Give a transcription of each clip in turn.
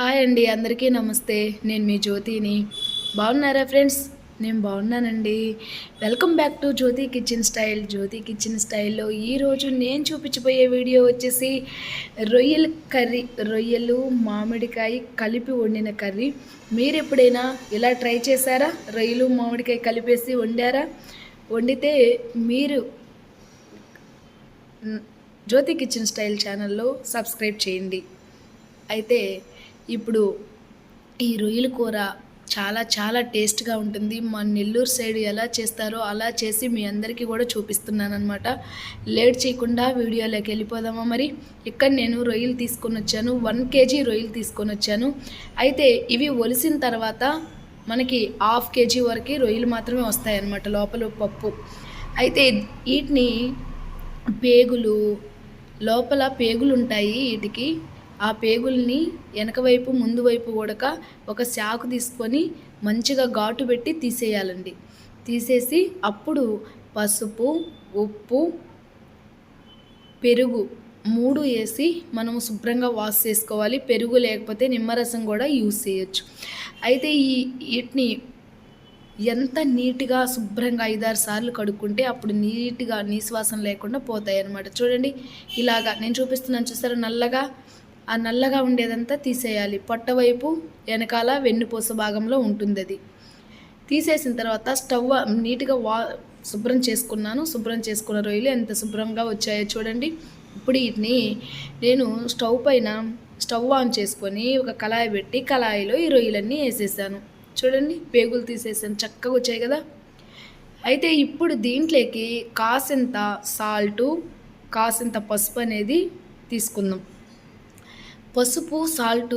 Hi అండి అందరికీ నమస్తే. నేను మీ జ్యోతిని. బాగున్నారా ఫ్రెండ్స్? నేను బాగున్నానండి. Welcome back to Jyothi kitchen style. Jyothi kitchen స్టైల్లో ఈరోజు నేను చూపించబోయే వీడియో వచ్చేసి రొయ్యల కర్రీ రొయ్యలు మామిడికాయ కలిపి వండిన కర్రీ. మీరు ఎప్పుడైనా ఇలా ట్రై చేశారా? రొయ్యలు మామిడికాయ కలిపేసి వండారా? వండితే మీరు జ్యోతి కిచెన్ స్టైల్ ఛానల్లో సబ్స్క్రైబ్ చేయండి. అయితే ఇప్పుడు ఈ రొయ్యల కూర చాలా చాలా టేస్ట్గా ఉంటుంది. మా నెల్లూరు సైడ్ ఎలా చేస్తారో అలా చేసి మీ అందరికీ కూడా చూపిస్తున్నాను అనమాట లేట్ చేయకుండా వీడియోలోకి వెళ్ళిపోదామా మరి? ఇక్కడ నేను రొయ్యలు తీసుకొని వచ్చాను. వన్ కేజీ రొయ్యలు తీసుకొని వచ్చాను. అయితే ఇవి ఒలిసిన తర్వాత మనకి హాఫ్ కేజీ వరకు రొయ్యలు మాత్రమే వస్తాయన్నమాట లోపల పప్పు. అయితే వీటిని పేగులు లోపల పేగులు ఉంటాయి వీటికి. ఆ పేగుల్ని వెనకవైపు ముందు వైపు కూడక ఒక శాకు తీసుకొని మంచిగా ఘాటు పెట్టి తీసేయాలండి. తీసేసి అప్పుడు పసుపు ఉప్పు పెరుగు మూడు వేసి మనం శుభ్రంగా వాష్ చేసుకోవాలి. పెరుగు లేకపోతే నిమ్మరసం కూడా యూస్ చేయొచ్చు. అయితే ఈ వీటిని ఎంత నీట్గా శుభ్రంగా ఐదారు సార్లు కడుక్కుంటే అప్పుడు నీట్గా నీశ్వాసం లేకుండా పోతాయి అన్నమాట చూడండి ఇలాగా నేను చూపిస్తున్నాను చూసారా నల్లగా ఆ నల్లగా ఉండేదంతా తీసేయాలి. పొట్ట వైపు వెనకాల వెన్నుపూస భాగంలో ఉంటుంది అది తీసేసిన తర్వాత స్టవ్ నీట్గా వా శుభ్రం చేసుకున్నాను. శుభ్రం చేసుకున్న రొయ్యలు ఎంత శుభ్రంగా వచ్చాయో చూడండి. ఇప్పుడు వీటిని నేను స్టవ్ పైన స్టవ్ ఆన్ చేసుకొని ఒక కళాయి పెట్టి కళాయిలో ఈ రొయ్యలన్నీ వేసేసాను. చూడండి పేగులు తీసేసాను. చక్కగా వచ్చాయి కదా. అయితే ఇప్పుడు దీంట్లోకి కాసింత సాల్టు కాసింత పసుపు అనేది తీసుకుందాం. పసుపు సాల్ట్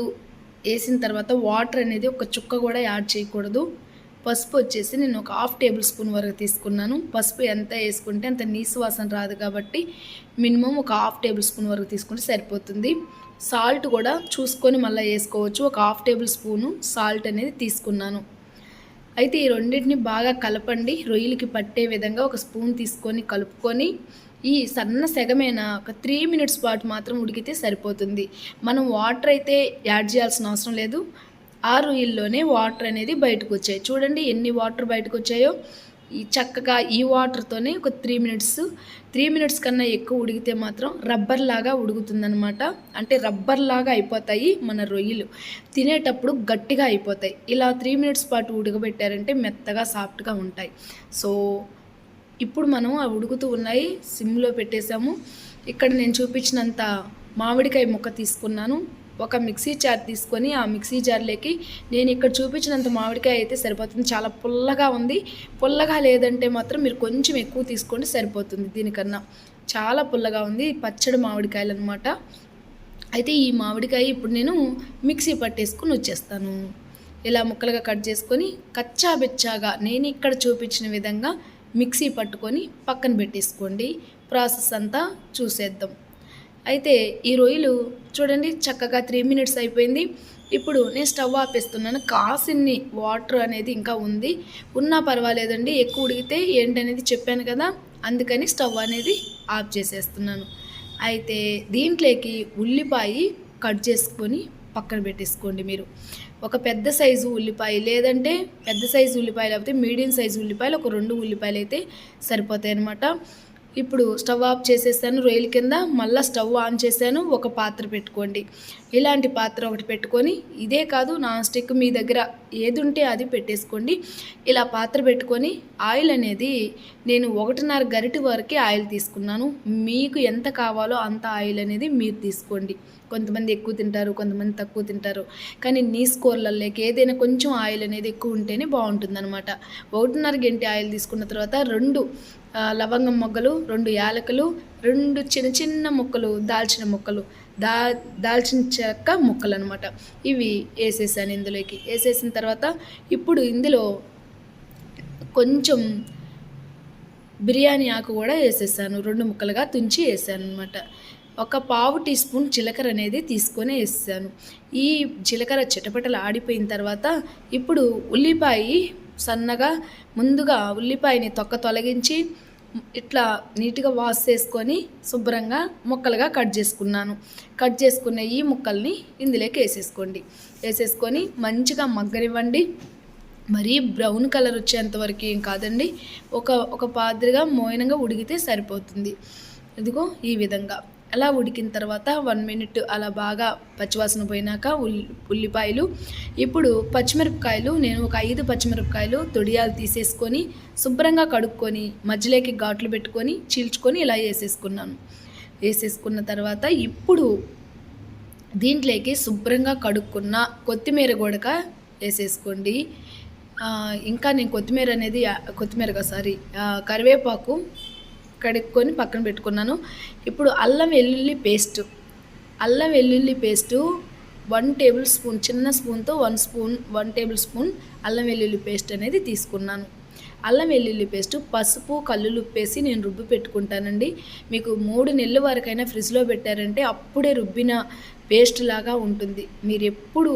వేసిన తర్వాత వాటర్ అనేది ఒక చుక్క కూడా యాడ్ చేయకూడదు. పసుపు వచ్చేసి నేను ఒక హాఫ్ టేబుల్ స్పూన్ వరకు తీసుకున్నాను. పసుపు ఎంత వేసుకుంటే అంత నీసు వాసన రాదు కాబట్టి మినిమం ఒక హాఫ్ టేబుల్ స్పూన్ వరకు తీసుకుంటే సరిపోతుంది. సాల్ట్ కూడా చూసుకొని మళ్ళీ వేసుకోవచ్చు. ఒక హాఫ్ టేబుల్ స్పూను సాల్ట్ అనేది తీసుకున్నాను. అయితే ఈ రెండింటిని బాగా కలపండి. రొయ్యలకి పట్టే విధంగా ఒక స్పూన్ తీసుకొని కలుపుకొని ఈ సన్న సెగమైన ఒక త్రీ మినిట్స్ పాటు మాత్రం ఉడికితే సరిపోతుంది. మనం వాటర్ అయితే యాడ్ చేయాల్సిన అవసరం లేదు. ఆ రొయ్యల్లోనే వాటర్ అనేది బయటకు వచ్చాయి. చూడండి ఎన్ని వాటర్ బయటకు వచ్చాయో. ఈ చక్కగా ఈ వాటర్తోనే ఒక త్రీ మినిట్స్ త్రీ మినిట్స్ కన్నా ఎక్కువ ఉడికితే మాత్రం రబ్బర్ లాగా ఉడుకుతుందనమాట అంటే రబ్బర్ లాగా అయిపోతాయి మన రొయ్యలు. తినేటప్పుడు గట్టిగా అయిపోతాయి. ఇలా త్రీ మినిట్స్ పాటు ఉడకబెట్టారంటే మెత్తగా సాఫ్ట్గా ఉంటాయి. సో ఇప్పుడు మనం అవి ఉడుకుతూ ఉన్నాయి సిమ్లో పెట్టేశాము. ఇక్కడ నేను చూపించినంత మామిడికాయ ముక్క తీసుకున్నాను. ఒక మిక్సీ జార్ తీసుకొని ఆ మిక్సీ జార్లోకి నేను ఇక్కడ చూపించినంత మామిడికాయ అయితే సరిపోతుంది. చాలా పుల్లగా ఉంది. పుల్లగా లేదంటే మాత్రం మీరు కొంచెం ఎక్కువ తీసుకోండి సరిపోతుంది దీనికన్నా. చాలా పుల్లగా ఉంది. పచ్చడి మామిడికాయలు అనమాట అయితే ఈ మామిడికాయ ఇప్పుడు నేను మిక్సీ పట్టేసుకొని వచ్చేస్తాను. ఇలా ముక్కలుగా కట్ చేసుకొని కచ్చా బెచ్చాగా నేను ఇక్కడ చూపించిన విధంగా మిక్సీ పట్టుకొని పక్కన పెట్టేసుకోండి. ప్రాసెస్ అంతా చూసేద్దాం. అయితే ఈ రొయ్యలు చూడండి చక్కగా త్రీ మినిట్స్ అయిపోయింది. ఇప్పుడు నేను స్టవ్ ఆపేస్తున్నాను. కాసిన్ని వాటర్ అనేది ఇంకా ఉంది. ఉన్నా పర్వాలేదండి ఎక్కువ ఉడికితే ఏంటనేది చెప్పాను కదా అందుకని స్టవ్ అనేది ఆఫ్ చేసేస్తున్నాను. అయితే దీంట్లోకి ఉల్లిపాయ కట్ చేసుకొని పక్కన పెట్టేసుకోండి మీరు. ఒక పెద్ద సైజు ఉల్లిపాయ లేదంటే పెద్ద సైజు ఉల్లిపాయ లేకపోతే మీడియం సైజు ఉల్లిపాయలు ఒక రెండు ఉల్లిపాయలు అయితే సరిపోతాయి అన్నమాట ఇప్పుడు స్టవ్ ఆఫ్ చేసేసాను రొయ్యల కింద మళ్ళీ స్టవ్ ఆన్ చేశాను ఒక పాత్ర పెట్టుకోండి. ఇలాంటి పాత్ర ఒకటి పెట్టుకొని ఇదే కాదు నాన్ స్టిక్ మీ దగ్గర ఏది ఉంటే అది పెట్టేసుకోండి. ఇలా పాత్ర పెట్టుకొని ఆయిల్ అనేది నేను ఒకటిన్నర గరిటి వరకే ఆయిల్ తీసుకున్నాను. మీకు ఎంత కావాలో అంత ఆయిల్ అనేది మీరు తీసుకోండి. కొంతమంది ఎక్కువ తింటారు కొంతమంది తక్కువ తింటారు. కానీ నీస్ స్కోర్లలోకి ఏదైనా కొంచెం ఆయిల్ అనేది ఎక్కువ ఉంటేనే బాగుంటుందన్నమాట. ఒకటిన్నర గంటి ఆయిల్ తీసుకున్న తర్వాత రెండు లవంగం మొగ్గలు రెండు యాలకులు రెండు చిన్న చిన్న ముక్కలు దాల్చిన ముక్కలు దా దాల్చిన చెక్క ముక్కలు అనమాట ఇవి వేసేసాను ఇందులోకి. వేసేసిన తర్వాత ఇప్పుడు ఇందులో కొంచెం బిర్యానీ ఆకు కూడా వేసేసాను. రెండు ముక్కలుగా తుంచి వేసాను అనమాట ఒక పావు టీ స్పూన్ జీలకర్ర అనేది తీసుకొని వేసాను. ఈ జీలకర్ర చిటపటలు ఆడిపోయిన తర్వాత ఇప్పుడు ఉల్లిపాయ సన్నగా ముందుగా ఉల్లిపాయని తొక్క తొలగించి ఇట్లా నీట్గా వాష్ చేసుకొని శుభ్రంగా ముక్కలుగా కట్ చేసుకున్నాను. కట్ చేసుకున్న ఈ ముక్కల్ని ఇందులోకి వేసేసుకోండి. వేసేసుకొని మంచిగా మగ్గనివ్వండి. మరీ బ్రౌన్ కలర్ వచ్చేంత వరకు ఏం కాదండి. ఒక ఒక పాత్రగా మోయనంగా ఉడికితే సరిపోతుంది. ఇదిగో ఈ విధంగా. అలా ఉడికిన తర్వాత వన్ మినిట్ అలా బాగా పచ్చివాసన పోయినాక ఉల్లి ఉల్లిపాయలు. ఇప్పుడు పచ్చిమిరపకాయలు నేను ఒక ఐదు పచ్చిమిరపకాయలు తొడియాలు తీసేసుకొని శుభ్రంగా కడుక్కొని మధ్యలోకి ఘాట్లు పెట్టుకొని చీల్చుకొని ఇలా వేసేసుకున్నాను. వేసేసుకున్న తర్వాత ఇప్పుడు దీంట్లోకి శుభ్రంగా కడుక్కున్న కొత్తిమీర గొడక వేసేసుకోండి. ఇంకా నేను కొత్తిమీర అనేది కొత్తిమీరగా సారీ కరివేపాకు కడుక్కొని పక్కన పెట్టుకున్నాను. ఇప్పుడు అల్లం వెల్లుల్లి పేస్ట్. అల్లం వెల్లుల్లి పేస్టు వన్ టేబుల్ స్పూన్ చిన్న స్పూన్తో one spoon one tablespoon అల్లం వెల్లుల్లి పేస్ట్ అనేది తీసుకున్నాను. అల్లం వెల్లుల్లి పేస్ట్ పసుపు కల్లులుప్పేసి నేను రుబ్బి పెట్టుకుంటానండి. మీకు మూడు నెలల వరకైనా ఫ్రిడ్జ్లో పెట్టారంటే అప్పుడే రుబ్బిన పేస్ట్ లాగా ఉంటుంది. మీరు ఎప్పుడు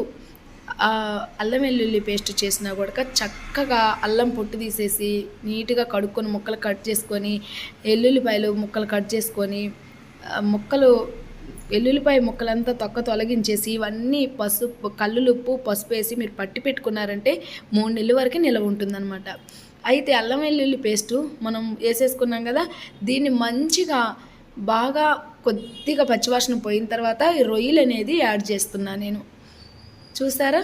అల్లం వెల్లుల్లి పేస్ట్ చేసినా కూడా చక్కగా అల్లం పొట్టు తీసేసి నీట్గా కడుక్కొని ముక్కలు కట్ చేసుకొని ఎల్లుల్లిపాయలు ముక్కలు కట్ చేసుకొని ముక్కలు వెల్లుల్లిపాయ ముక్కలంతా తొక్క తొలగించేసి ఇవన్నీ పసుపు కల్లులుప్పు పసుపు వేసి మీరు పట్టి పెట్టుకున్నారంటే మూడు నెలల వరకు నిల్వ ఉంటుందన్నమాట. అయితే అల్లం వెల్లుల్లి పేస్టు మనం వేసేసుకున్నాం కదా దీన్ని మంచిగా బాగా కొద్దిగా పచ్చివాసన పోయిన తర్వాత రొయ్యలు అనేది యాడ్ చేస్తున్నాను నేను. చూసారా?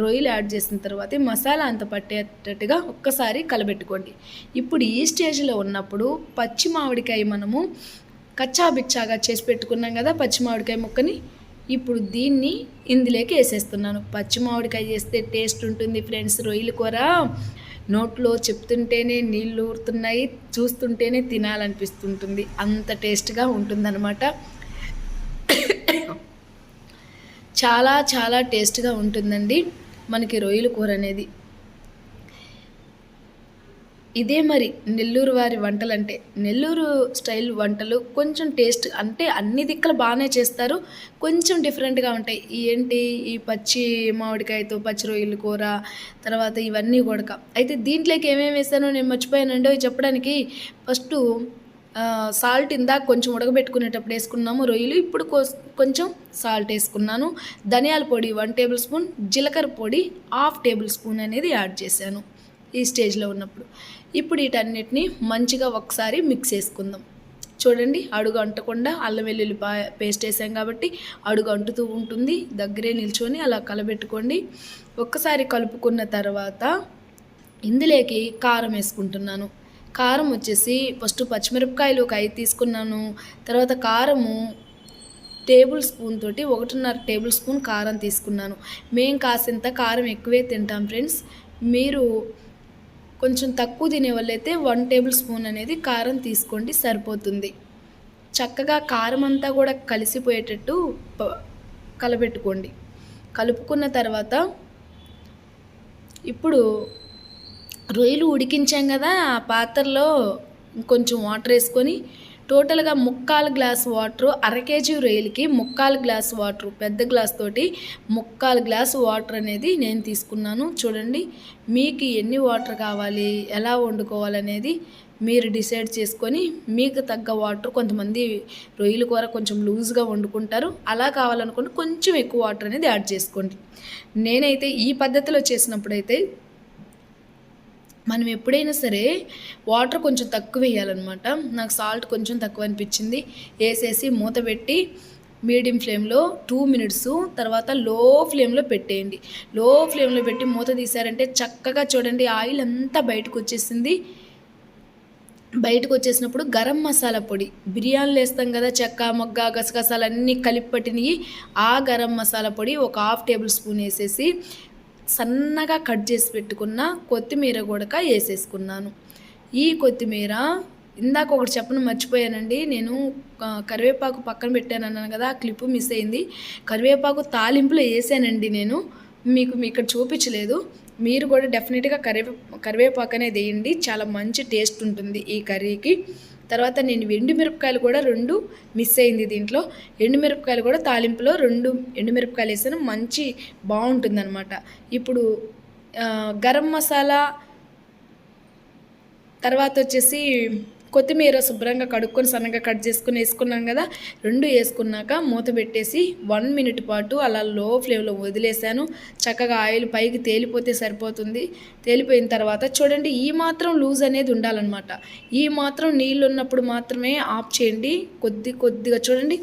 రొయ్యలు యాడ్ చేసిన తర్వాత మసాలా అంత పట్టేటట్టుగా ఒక్కసారి కలబెట్టుకోండి. ఇప్పుడు ఈ స్టేజ్లో ఉన్నప్పుడు పచ్చి మామిడికాయ మనము కచ్చా బిచ్చాగా చేసి పెట్టుకున్నాం కదా పచ్చి మామిడికాయ ముక్కని ఇప్పుడు దీన్ని ఇందులోకి వేసేస్తున్నాను. పచ్చి మామిడికాయ చేస్తే టేస్ట్ ఉంటుంది ఫ్రెండ్స్ రొయ్యల కూర. నోట్లో చెప్తుంటేనే నీళ్ళు ఊరుతున్నాయి చూస్తుంటేనే తినాలనిపిస్తుంటుంది. అంత టేస్ట్గా ఉంటుందన్నమాట. చాలా చాలా టేస్ట్గా ఉంటుందండి మనకి రొయ్యల కూర అనేది. ఇదే మరి నెల్లూరు వారి వంటలు అంటే నెల్లూరు స్టైల్ వంటలు కొంచెం టేస్ట్ అంటే అన్ని దిక్కులు బాగానే చేస్తారు. కొంచెం డిఫరెంట్గా ఉంటాయి. ఏంటి? ఈ పచ్చి మామిడికాయతో పచ్చి రొయ్యల కూర తర్వాత ఇవన్నీ కూడక. అయితే దీంట్లోకి ఏమేమి వేసానో నేను మర్చిపోయానండి. అవి చెప్పడానికి ఫస్ట్ సాల్ట్ ఇందాక కొంచెం ఉడకబెట్టుకునేటప్పుడు వేసుకున్నాము రొయ్యలు. ఇప్పుడు కోస్- కొంచెం సాల్ట్ వేసుకున్నాను. ధనియాల పొడి వన్ టేబుల్ స్పూన్ జీలకర్ర పొడి హాఫ్ టేబుల్ స్పూన్ అనేది యాడ్ చేశాను ఈ స్టేజ్లో ఉన్నప్పుడు. ఇప్పుడు వీటన్నిటిని మంచిగా ఒకసారి మిక్స్ చేసుకుందాం. చూడండి అడుగు అంటకుండా అల్లం వెల్లుల్లి పా- పేస్ట్ వేసాం కాబట్టి అడుగు అంటుతూ ఉంటుంది. దగ్గరే నిల్చొని అలా కలబెట్టుకోండి. ఒక్కసారి కలుపుకున్న తర్వాత ఇందులోకి కారం వేసుకుంటున్నాను. కారం వచ్చేసి ఫస్ట్ పచ్చిమిరపకాయలు ఒక ఐదు తీసుకున్నాను. తర్వాత కారము టేబుల్ స్పూన్ తోటి ఒకటిన్నర టేబుల్ స్పూన్ కారం తీసుకున్నాను. మేము కాసింత కారం ఎక్కువే తింటాం ఫ్రెండ్స్. మీరు కొంచెం తక్కువ తినే వాళ్ళైతే వన్ టేబుల్ స్పూన్ అనేది కారం తీసుకోండి సరిపోతుంది. చక్కగా కారం అంతా కూడా కలిసిపోయేటట్టు కలపెట్టుకోండి కలబెట్టుకోండి. కలుపుకున్న తర్వాత ఇప్పుడు రొయ్యలు ఉడికించాం కదా ఆ పాత్రలో కొంచెం వాటర్ వేసుకొని టోటల్గా ముక్కాలు గ్లాస్ వాటర్ అర కేజీ రొయ్యలకి ముక్కాలు గ్లాస్ వాటర్ పెద్ద గ్లాస్ తోటి ముక్కాలు గ్లాస్ వాటర్ అనేది నేను తీసుకున్నాను. చూడండి మీకు ఎన్ని వాటర్ కావాలి ఎలా వండుకోవాలనేది మీరు డిసైడ్ చేసుకొని మీకు తగ్గ వాటర్ కొంతమంది రొయ్యల కూర కొంచెం లూజ్గా వండుకుంటారు. అలా కావాలనుకుంటే కొంచెం ఎక్కువ వాటర్ అనేది యాడ్ చేసుకోండి. నేనైతే ఈ పద్ధతిలో చేసినప్పుడైతే మనం ఎప్పుడైనా సరే వాటర్ కొంచెం తక్కువ వేయాలన్నమాట. నాకు సాల్ట్ కొంచెం తక్కువ అనిపించింది. వేసేసి మూత పెట్టి మీడియం ఫ్లేమ్లో టూ మినిట్స్ తర్వాత లో ఫ్లేమ్లో పెట్టేయండి. లో ఫ్లేమ్లో పెట్టి మూత తీసారంటే చక్కగా చూడండి ఆయిల్ అంతా బయటకు వచ్చేసింది. బయటకు వచ్చేసినప్పుడు గరం మసాలా పొడి. బిర్యానీలు వేస్తాం కదా చెక్క మొగ్గ గసగసాలు అన్నీ కలిపి పట్టినవి ఆ గరం మసాలా పొడి ఒక హాఫ్ టేబుల్ స్పూన్ వేసేసి సన్నగా కట్ చేసి పెట్టుకున్న కొత్తిమీర కూడా వేసేసుకున్నాను. ఈ కొత్తిమీర ఇందాక ఒకటి చెప్పను మర్చిపోయానండి. నేను కరివేపాకు పక్కన పెట్టాను అన్నాను కదా ఆ క్లిప్ మిస్ అయింది. కరివేపాకు తాలింపులో వేసానండి నేను. మీకు మీ ఇక్కడ చూపించలేదు. మీరు కూడా డెఫినెట్గా కరివే కరివేపాకు అనేది వేయండి. చాలా మంచి టేస్ట్ ఉంటుంది ఈ కర్రీకి. తర్వాత నేను ఎండుమిరపకాయలు కూడా రెండు మిస్ అయింది దీంట్లో. ఎండుమిరపకాయలు కూడా తాలింపులో రెండు ఎండుమిరపకాయలు వేసాను. మంచి బాగుంటుందన్నమాట. ఇప్పుడు గరం మసాలా తర్వాత వచ్చేసి కొత్తిమీర శుభ్రంగా కడుక్కొని సన్నగా కట్ చేసుకుని వేసుకున్నాం కదా రెండు వేసుకున్నాక మూత పెట్టేసి వన్ మినిట్ పాటు అలా లో ఫ్లేమ్లో వదిలేసాను. చక్కగా ఆయిల్ పైకి తేలిపోతే సరిపోతుంది. తేలిపోయిన తర్వాత చూడండి ఈ మాత్రం లూజ్ అనేది ఉండాలన్నమాట. ఈ మాత్రం నీళ్ళు ఉన్నప్పుడు మాత్రమే ఆఫ్ చేయండి. కొద్ది కొద్దిగా చూడండి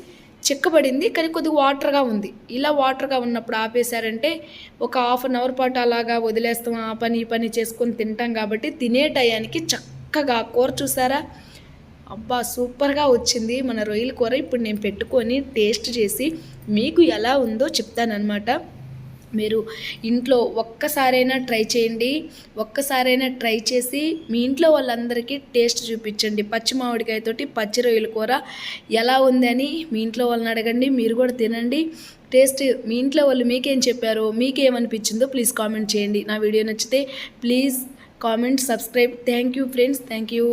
చిక్కబడింది కానీ కొద్దిగా వాటర్గా ఉంది. ఇలా వాటర్గా ఉన్నప్పుడు ఆపేశారంటే ఒక హాఫ్ అన్ అవర్ పాటు అలాగా వదిలేస్తాం. ఆ పని ఈ పని చేసుకొని తింటాం కాబట్టి తినే టయానికి చక్కగా కూర చూసారా? అబ్బా సూపర్గా వచ్చింది. మన రొయ్యల కూర ఇప్పుడు నేను పెట్టుకొని టేస్ట్ చేసి మీకు ఎలా ఉందో చెప్తానమాట మీరు ఇంట్లో ఒక్కసారైనా ట్రై చేయండి. ఒక్కసారైనా ట్రై చేసి మీ ఇంట్లో వాళ్ళందరికీ టేస్ట్ చూపించండి. పచ్చి మామిడికాయతోటి పచ్చి రొయ్యల కూర ఎలా ఉందని మీ ఇంట్లో వాళ్ళని అడగండి. మీరు కూడా తినండి. టేస్ట్ మీ ఇంట్లో వాళ్ళు మీకేం చెప్పారో మీకేమనిపించిందో ప్లీజ్ కామెంట్ చేయండి. నా వీడియో నచ్చితే please comment subscribe thank you friends thank you